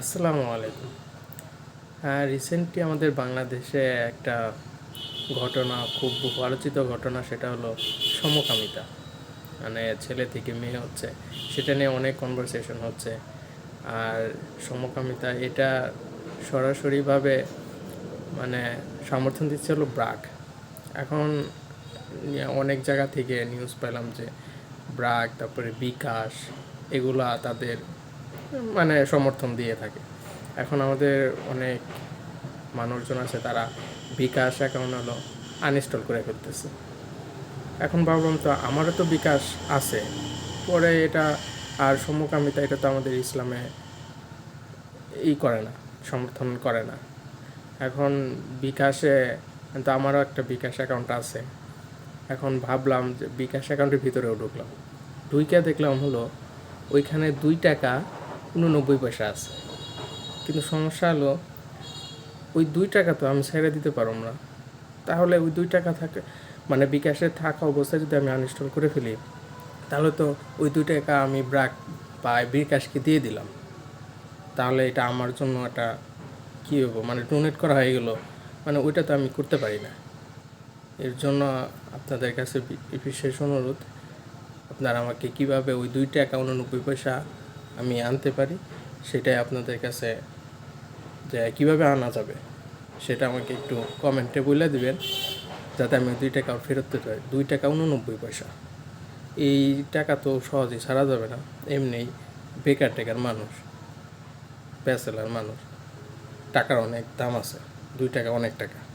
আসসালামু আলাইকুম। হ্যাঁ রিসেন্টলি আমাদের বাংলাদেশে একটা ঘটনা, খুব আলোচিত ঘটনা, সেটা হলো সমকামিতা। মানে ছেলে থেকে মেয়ে হচ্ছে, সেটা নিয়ে অনেক কনভারসেশন হচ্ছে। আর সমকামিতা, এটা সরাসরিভাবে মানে সমর্থন দিচ্ছে হলো ব্রাক। এখন অনেক জায়গা থেকে নিউজ পেলাম যে ব্রাক, তারপরে বিকাশ, এগুলা তাদের মানে সমর্থন দিয়ে থাকে। এখন আমাদের অনেক মানুষজন আছে, তারা বিকাশ অ্যাকাউন্ট হলো আনইনস্টল করে ফেলতেছে। এখন ভাবলাম তো আমারও তো বিকাশ আছে, পরে এটা আর সমকামিতা, এটা তো আমাদের ইসলামে ই করে না, সমর্থন করে না। এখন বিকাশে, তো আমারও একটা বিকাশ অ্যাকাউন্ট আছে। এখন ভাবলাম যে বিকাশ অ্যাকাউন্টের ভিতরেও ঢুকলাম। ঢুইকা দেখলাম হলো ওইখানে দুই টাকা উননব্বই পয়সা আছে। কিন্তু সমস্যা হলো, ওই দুই টাকা তো আমি ছেড়ে দিতে পারব না। তাহলে ওই দুই টাকা থাকে মানে বিকাশে থাকা অবস্থায় যদি আমি আনইনস্টল করে ফেলি, তাহলে তো ওই দুই টাকা আমি ব্রাক বা বিকাশকে দিয়ে দিলাম। তাহলে এটা আমার জন্য একটা কী হব মানে ডোনেট করা হয়ে গেলো মানে ওইটা তো আমি করতে পারি না। এর জন্য আপনাদের কাছে বিশেষ অনুরোধ, আপনারা আমাকে কীভাবে ওই দুই টাকা উননব্বই পয়সা আমি আনতে পারি, সেটাই আপনাদের কাছে যে কীভাবে আনা যাবে, সেটা আমাকে একটু কমেন্টে বলে দিবেন, যাতে আমি দুই টাকা ফেরত দিতে পারি। দুই টাকা উননব্বই পয়সা। এই টাকা তো সহজেই ছাড়া যাবে না। এমনি বেকার টেকার মানুষ, ব্যাচেলার মানুষ, টাকার অনেক দাম আছে, দুই টাকা অনেক টাকা।